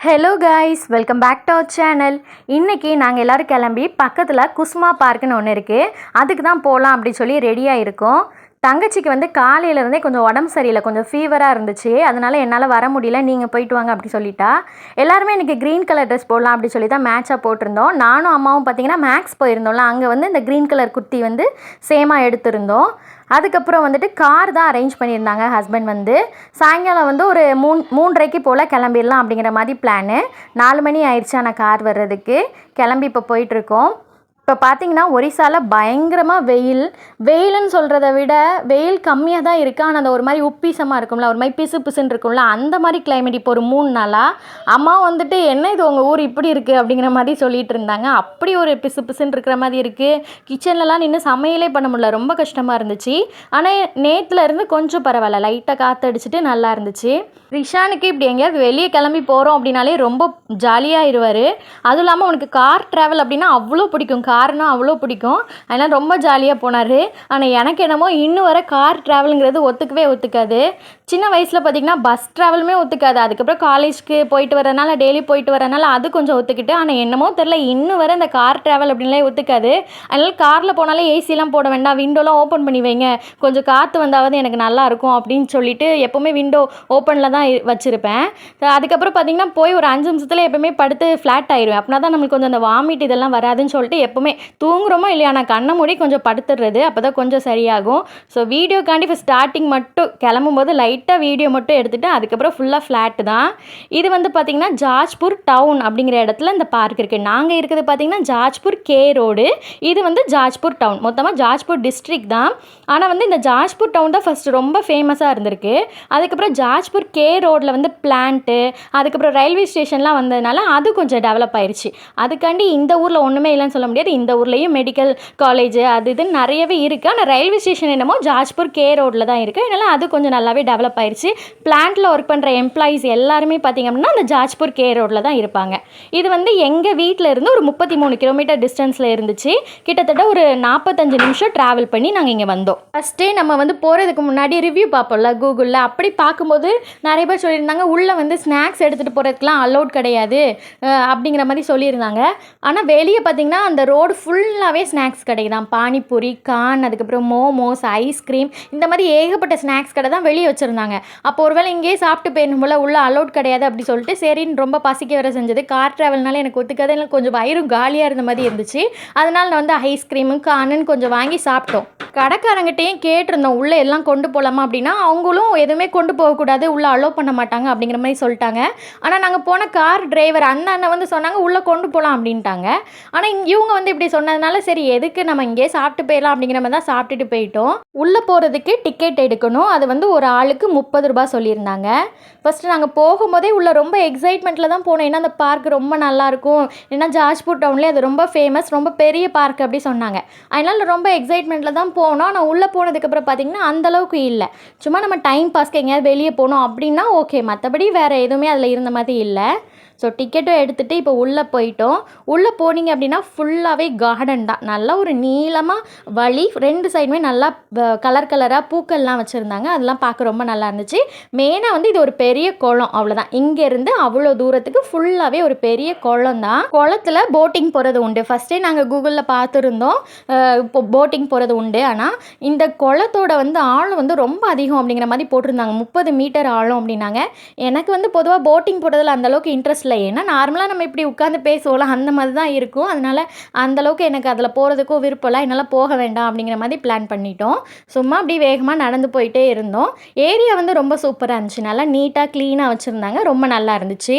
Hello guys welcome back to our channel இன்றைக்கி நாங்கள் எல்லோரும் கிளம்பி பக்கத்தில் குஸ்மா பார்க்குன்னு ஒன்று இருக்குது அதுக்கு தான் போகலாம் அப்படி சொல்லி ரெடியாக இருக்கோம். தங்கச்சிக்கு வந்து காலையிலேருந்தே கொஞ்சம் உடம்பு சரியில்லை கொஞ்சம் ஃபீவராக இருந்துச்சு. அதனால் என்னால் வர முடியல நீங்கள் போயிட்டு வாங்க அப்படி சொல்லிட்டா. எல்லாருமே இன்றைக்கி க்ரீன் கலர் ட்ரெஸ் போடலாம் அப்படி சொல்லி தான் மேட்சாக போட்டிருந்தோம். நானும் அம்மாவும் பார்த்தீங்கன்னா மேக்ஸ் போயிருந்தோம்ல அங்கே வந்து இந்த க்ரீன் கலர் குர்த்தி வந்து சேமாக எடுத்திருந்தோம். அதுக்கப்புறம் வந்துட்டு கார் தான் அரேஞ்ச் பண்ணியிருந்தாங்க ஹஸ்பண்ட் வந்து. சாயங்காலம் வந்து ஒரு மூணு மூன்றரைக்கு போல் கிளம்பிடலாம் அப்படிங்கிற மாதிரி பிளானு நாலு மணி ஆயிடுச்சு ஆனால் கார் வர்றதுக்கு. கிளம்பி இப்போ போயிட்டுருக்கோம் இப்போ பார்த்தீங்கன்னா ஒரிசாவில் பயங்கரமாக வெயில் வெயில்னு சொல்கிறத விட வெயில் கம்மியாக தான் இருக்குது ஆனால் அந்த ஒரு மாதிரி உப்பீசமாக இருக்கும்ல ஒரு மாதிரி பிசு பிசுன்னு இருக்கும்ல அந்த மாதிரி கிளைமேட் இப்போ ஒரு மூணு நாளாக அம்மா வந்துட்டு என்ன இது உங்கள் ஊர் இப்படி இருக்குது அப்படிங்கிற மாதிரி சொல்லிட்டு இருந்தாங்க. அப்படி ஒரு பிசு பிசுன்னு இருக்கிற மாதிரி இருக்குது கிச்சன்லலாம் நின்று சமையலே பண்ண முடியல. ரொம்ப கஷ்டமாக இருந்துச்சு. ஆனால் நேற்றுல இருந்து கொஞ்சம் பரவாயில்ல. லைட்டாக காற்றடிச்சிட்டு நல்லா இருந்துச்சு. ரிஷானுக்கு இப்படி எங்கேயாவது வெளியே கிளம்பி போகிறோம் அப்படின்னாலே ரொம்ப ஜாலியாகிடுவார் அதுவும் இல்லாமல் அவனுக்கு கார் ட்ராவல் அப்படின்னா அவ்வளோ பிடிக்கும். கார்னா அவ்வளோ பிடிக்கும். அதனால் ரொம்ப ஜாலியாக போனார். ஆனால் எனக்கு என்னமோ இன்னும் வர கார் ட்ராவலுங்கிறது ஒத்துக்கவே ஒத்துக்காது. சின்ன வயசில் பார்த்திங்கன்னா பஸ் ட்ராவலுமே ஒத்துக்காது. அதுக்கப்புறம் காலேஜ்க்கு போயிட்டு வரனால டெய்லி போயிட்டு வரனால அது கொஞ்சம் ஒத்துக்கிட்டு ஆனால் என்னமோ தெரில இன்னும் வர இந்த கார் ட்ராவல் அப்படின்லாம் ஒத்துக்காது. அதனால் காரில் போனாலே ஏசிலாம் போட வேண்டாம் விண்டோலாம் ஓப்பன் பண்ணி வைங்க. கொஞ்சம் காற்று வந்தாவது எனக்கு நல்லா இருக்கும் அப்படின்னு சொல்லிட்டு எப்போவுமே விண்டோ ஓப்பனில் தான் வச்சுருப்பேன். அதுக்கப்புறம் பார்த்திங்கன்னா போய் ஒரு அஞ்சு நிமிஷத்தில் எப்போவுமே படுத்து ஃப்ளாட் ஆயிடுவேன் அப்படின்னா தான் நம்மளுக்கு கொஞ்சம் அந்த வாமிட் இதெல்லாம் வராதுன்னு சொல்லிட்டு எப்போவுமே தூங்குறோமோ இல்லையா நான் கண்ணை மூடி கொஞ்சம் படுத்துடுறது அப்போ தான் கொஞ்சம் சரியாகும். ஸோ வீடியோக்காண்டி இப்போ ஸ்டார்டிங் மட்டும் கிளம்பும்போது லைட் லைட்டாக வீடியோ மட்டும் எடுத்துகிட்டு அதுக்கப்புறம் ஃபுல்லாக ஃப்ளாட்டு தான். இது வந்து பார்த்திங்கன்னா ஜாஜ்பூர் டவுன் அப்படிங்கிற இடத்துல இந்த பார்க் இருக்குது நாங்கள் இருக்கிறது பார்த்திங்கன்னா ஜாஜ்பூர் கே ரோடு. இது வந்து ஜாஜ்பூர் டவுன். மொத்தமாக ஜாஜ்பூர் டிஸ்ட்ரிக் தான். ஆனால் வந்து இந்த ஜாஜ்பூர் டவுன் தான் ஃபஸ்ட்டு ரொம்ப ஃபேமஸாக இருந்திருக்கு. அதுக்கப்புறம் ஜாஜ்பூர் கே ரோட்டில் வந்து பிளான்ட்டு அதுக்கப்புறம் ரயில்வே ஸ்டேஷன்லாம் வந்ததுனால அது கொஞ்சம் டெவலப் ஆயிடுச்சு அதுக்காண்டி இந்த ஊரில் ஒன்றுமே இல்லைன்னு சொல்ல முடியாது. இந்த ஊர்லேயும் மெடிக்கல் காலேஜ் அது இதுன்னு நிறையவே இருக்குது ஆனால் ரயில்வே ஸ்டேஷன் என்னமோ ஜாஜ்பூர் கே ரோட்டில் தான் இருக்குது அதனால் அது கொஞ்சம் நல்லாவே டெவலப் ஆயிடுச்சு பிளான்ட்டில் ஒர்க் பண்ணுற எம்ப்ளாயீஸ் எல்லாருமே பார்த்திங்க அப்படின்னா அந்த ஜாஜ்பூர் கே ரோட்டில் தான் இருப்பாங்க. இது வந்து எங்கள் வீட்டில் இருந்து ஒரு முப்பத்தி மூணு கிலோமீட்டர் டிஸ்டன்ஸில் இருந்துச்சு. கிட்டத்தட்ட ஒரு நாற்பத்தஞ்சு நிமிஷம் ட்ராவல் பண்ணி நாங்கள் இங்கே வந்தோம். ஃபஸ்ட்டே நம்ம வந்து போகிறதுக்கு முன்னாடி ரிவ்யூ பார்ப்போம்ல கூகுளில் அப்படி பார்க்கும்போது நிறைய பேர் சொல்லியிருந்தாங்க உள்ளே வந்து ஸ்நாக்ஸ் எடுத்துகிட்டு போகிறதுக்குலாம் அலோட் கிடையாது. அப்படிங்கிற மாதிரி சொல்லியிருந்தாங்க. ஆனால் வெளியே பார்த்தீங்கன்னா அந்த ரோடு ஃபுல்லாகவே ஸ்நாக்ஸ் கடை தான். பானிபூரி கான் அதுக்கப்புறம் மோமோஸ் ஐஸ்கிரீம் இந்த மாதிரி ஏகப்பட்ட ஸ்நாக்ஸ் கடை தான் வெளியே வச்சுருந்தாங்க. அப்போ ஒருவேளை இங்கேயே சாப்பிட்டு போயிடணும் போல் உள்ளே அலோட் கிடையாது அப்படி சொல்லிட்டு சரின்னு ரொம்ப பசிக்க வர செஞ்சது. கார் ட்ராவல்னால எனக்கு ஒத்துக்காது. எனக்கு கொஞ்சம் வயிறும் காலியாக இருந்த மாதிரி இருந்துச்சு. அதனால் நான் வந்து ஐஸ்கிரீமு கானுன்னு கொஞ்சம் வாங்கி சாப்பிட்டோம். கடைக்காரங்கிட்டையும் கேட்டிருந்தோம் உள்ளே எல்லாம் கொண்டு போகலாமா அப்படின்னா அவங்களும் எதுவுமே கொண்டு போகக்கூடாது உள்ளே அலோவ் பண்ண மாட்டாங்க அப்படிங்கிற மாதிரி சொல்லிட்டாங்க. ஆனால் நாங்கள் போன கார் டிரைவர் அந்த அண்ணன் வந்து சொன்னாங்க உள்ளே கொண்டு போகலாம் அப்படின்ட்டாங்க. ஆனால் இங்க- இவங்க வந்து இப்படி சொன்னதுனால சரி எதுக்கு நம்ம இங்கேயே சாப்பிட்டு போயிடலாம் அப்படிங்கிற மாதிரி தான் சாப்பிட்டுட்டு போயிட்டோம். உள்ளே போகிறதுக்கு டிக்கெட் எடுக்கணும். அது வந்து ஒரு ஆளுக்கு முப்பது ரூபா சொல்லியிருந்தாங்க. ஃபஸ்ட்டு நாங்கள் போகும்போதே உள்ள ரொம்ப எக்ஸைட்மெண்ட்டில் தான் போனோம். ஏன்னா அந்த பார்க் ரொம்ப நல்லாயிருக்கும். ஏன்னா ஜாஜ்பூர் டவுன்லேயே அது ரொம்ப ஃபேமஸ் ரொம்ப பெரிய பார்க் அப்படி சொன்னாங்க. அதனால் ரொம்ப எக்ஸைட்மெண்ட்டில் தான் போனோம். ஆனால் உள்ளே போனதுக்கப்புறம் பார்த்தீங்கன்னா அந்தளவுக்கு இல்லை. சும்மா நம்ம டைம் பாஸ்க்கு எங்கேயாவது வெளியே போனோம் அப்படின்னா ஓகே மற்றபடி வேறு எதுவுமே அதில் இருந்த மாதிரி இல்லை. ஸோ டிக்கெட்டும் எடுத்துகிட்டு இப்போ உள்ளே போயிட்டோம். உள்ளே போனீங்க அப்படின்னா ஃபுல்லாகவே கார்டன் தான். நல்லா ஒரு நீளமாக வழி ரெண்டு சைடுமே நல்லா கலர் கலராக பூக்கள்லாம் வச்சுருந்தாங்க. அதெல்லாம் பார்க்க ரொம்ப நல்லா இருந்துச்சு. மெயினாக வந்து இது ஒரு பெரிய குளம் அவ்வளோதான் இங்கேருந்து அவ்வளோ தூரத்துக்கு ஃபுல்லாகவே ஒரு பெரிய குளம் தான். குளத்துல போட்டிங் போகிறது உண்டு. ஃபஸ்ட்டே நாங்கள் கூகுளில் பார்த்துருந்தோம். இப்போ போட்டிங் போகிறது உண்டு. ஆனால் இந்த குளத்தோட வந்து ஆழம் வந்து ரொம்ப அதிகம் அப்படிங்கிற மாதிரி போட்டிருந்தாங்க. முப்பது மீட்டர் ஆழம் அப்படின்னாங்க. எனக்கு வந்து பொதுவாக போட்டிங் போடுறதுல அந்த அளவுக்கு இன்ட்ரெஸ்ட் இல்லை. ஏன்னா நார்மலாக நம்ம இப்படி உட்காந்து பேசுவோம்ல அந்த மாதிரி தான் இருக்கும். அதனால அந்த அளவுக்கு எனக்கு அதில் போகிறதுக்கும் விருப்பம் இல்லை. என்னால் போக வேண்டாம் அப்படிங்கிற மாதிரி பிளான் பண்ணிட்டோம். சும்மா அப்படி வேகமாக நடந்து போயிட்டே இருந்தோம். ஏரியா வந்து ரொம்ப சூப்பராக இருந்துச்சு. நல்லா நீட்டாக க்ளீனாக வச்சுருந்தாங்க. ரொம்ப நல்லா இருந்துச்சு.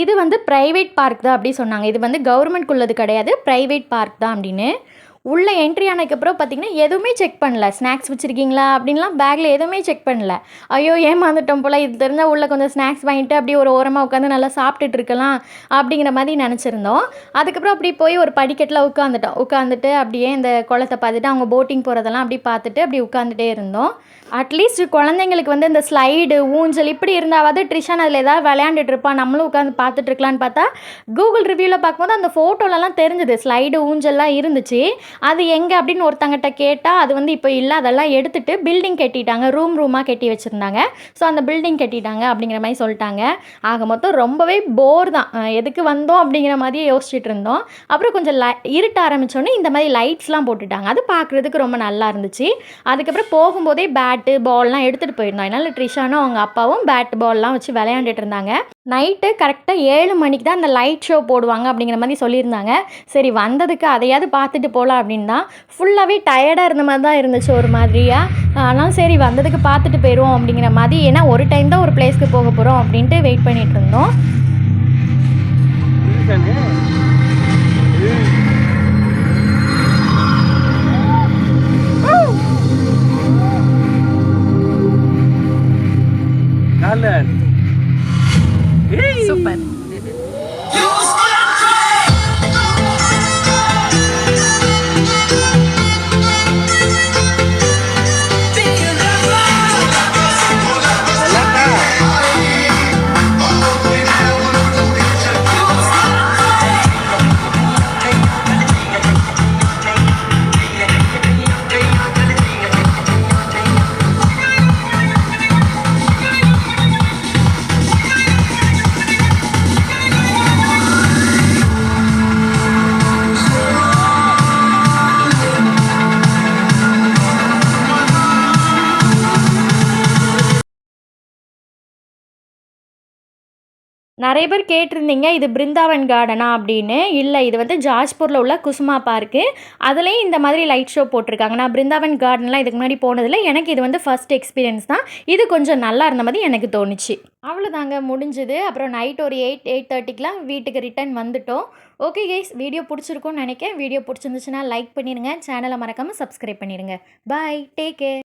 இது வந்து ப்ரைவேட் பார்க் தான் அப்படி சொன்னாங்க. இது வந்து கவர்மெண்ட்குள்ளது கிடையாது. ப்ரைவேட் பார்க் தான் அப்படின்னு. உள்ளே என்ட்ரி ஆனதுக்கப்புறம் பார்த்திங்கன்னா எதுவுமே செக் பண்ணல. ஸ்நாக்ஸ் வச்சுருக்கீங்களா? அப்படின்லாம் பேக்கில் எதுவுமே செக் பண்ணல. ஐயோ ஏமாந்துட்டோம் போல். இது தெரிஞ்சால் உள்ளே கொஞ்சம் ஸ்நாக்ஸ் வாங்கிட்டு அப்படியே ஒரு ஓரமாக உட்காந்து நல்லா சாப்பிட்டுட்டு இருக்கலாம் அப்படிங்கிற மாதிரி நினச்சிருந்தோம். அதுக்கப்புறம் அப்படி போய் ஒரு படிக்கட்டில் உட்காந்துட்டோம். உட்காந்துட்டு அப்படியே இந்த குளத்தை பார்த்துட்டு அவங்க போட்டிங் போகிறதெல்லாம் அப்படி பார்த்துட்டு அப்படி உட்காந்துட்டே இருந்தோம். அட்லீஸ்ட் குழந்தைங்களுக்கு வந்து இந்த ஸ்லைடு ஊஞ்சல் இப்படி இருந்தாவது ட்ரிஷான் அதில் ஏதாவது விளையாண்டுட்டு இருப்பான் நம்மளும் உட்காந்து பார்த்துட்டு இருக்கலான்னு பார்த்தா கூகுள் ரிவ்யூவில் பார்க்கும்போது அந்த ஃபோட்டோலலாம் தெரிஞ்சுது. ஸ்லைடு ஊஞ்சல்லாம் இருந்துச்சு. அது எங்கே அப்படின்னு ஒருத்தங்கிட்ட கேட்டால் அது வந்து இப்போ இல்லை அதெல்லாம் எடுத்துட்டு பில்டிங் கட்டிட்டாங்க. ரூம் ரூமாக கட்டி வச்சுருந்தாங்க. ஸோ அந்த பில்டிங் கட்டிட்டாங்க அப்படிங்கிற மாதிரி சொல்லிட்டாங்க. ஆக மொத்தம் ரொம்பவே போர் தான். எதுக்கு வந்தோம் அப்படிங்கிற மாதிரியே யோசிச்சுட்டு இருந்தோம். அப்புறம் கொஞ்சம் லை இருட்ட ஆரம்பித்தோன்னே இந்த மாதிரி லைட்ஸ்லாம் போட்டுட்டாங்க. அது பார்க்குறதுக்கு ரொம்ப நல்லா இருந்துச்சு. அதுக்கப்புறம் போகும்போதே பேட் பேட்டு பால்லாம் எடுத்துகிட்டு போயிருந்தோம் அதனால் ட்ரிஷானும் அவங்க அப்பாவும் பேட் பால்லாம் வச்சு விளையாண்டுட்டு இருந்தாங்க நைட்டு கரெக்டாக ஏழு மணிக்கு தான் அந்த லைட் ஷோ போடுவாங்க அப்படிங்கிற மாதிரி சொல்லியிருந்தாங்க. சரி வந்ததுக்கு அதையாவது பார்த்துட்டு போகலாம் அப்படின்னு தான் ஃபுல்லாகவே டயர்டாக இருந்த மாதிரி தான் இருந்துச்சு ஒரு மாதிரியாக ஆனால் சரி வந்ததுக்கு பார்த்துட்டு போயிடுவோம் அப்படிங்கிற மாதிரி ஏன்னா ஒரு டைம் தான் ஒரு பிளேஸ்க்கு போக போகிறோம் அப்படின்ட்டு வெயிட் பண்ணிகிட்டு இருந்தோம். நிறைய பேர் கேட்டிருந்தீங்க இது பிருந்தாவன் கார்டனா அப்படின்னு. இல்லை இது வந்து ஜாஜ்பூரில் உள்ள குசுமா பார்க்கு அதுலேயும் இந்த மாதிரி லைட் ஷோ போட்டிருக்காங்க. நான் பிருந்தாவன் கார்டன்லாம் இதுக்கு முன்னாடி போனதில்லை. எனக்கு இது வந்து ஃபர்ஸ்ட் எக்ஸ்பீரியன்ஸ் தான். இது கொஞ்சம் நல்லா இருந்த மாதிரி எனக்கு தோணுச்சு. அவ்வளோதாங்க முடிஞ்சுது. அப்புறம் நைட் ஒரு எயிட் எயிட் தேர்ட்டிக்கெலாம் வீட்டுக்கு ரிட்டர்ன் வந்துட்டோம். ஓகே கைஸ் வீடியோ பிடிச்சிருக்கும்னு நினைக்கிறேன். வீடியோ பிடிச்சிருந்துச்சுன்னா லைக் பண்ணிடுங்க சேனலை மறக்காமல் சப்ஸ்கிரைப் பண்ணிடுங்க பாய் டேக் கேர்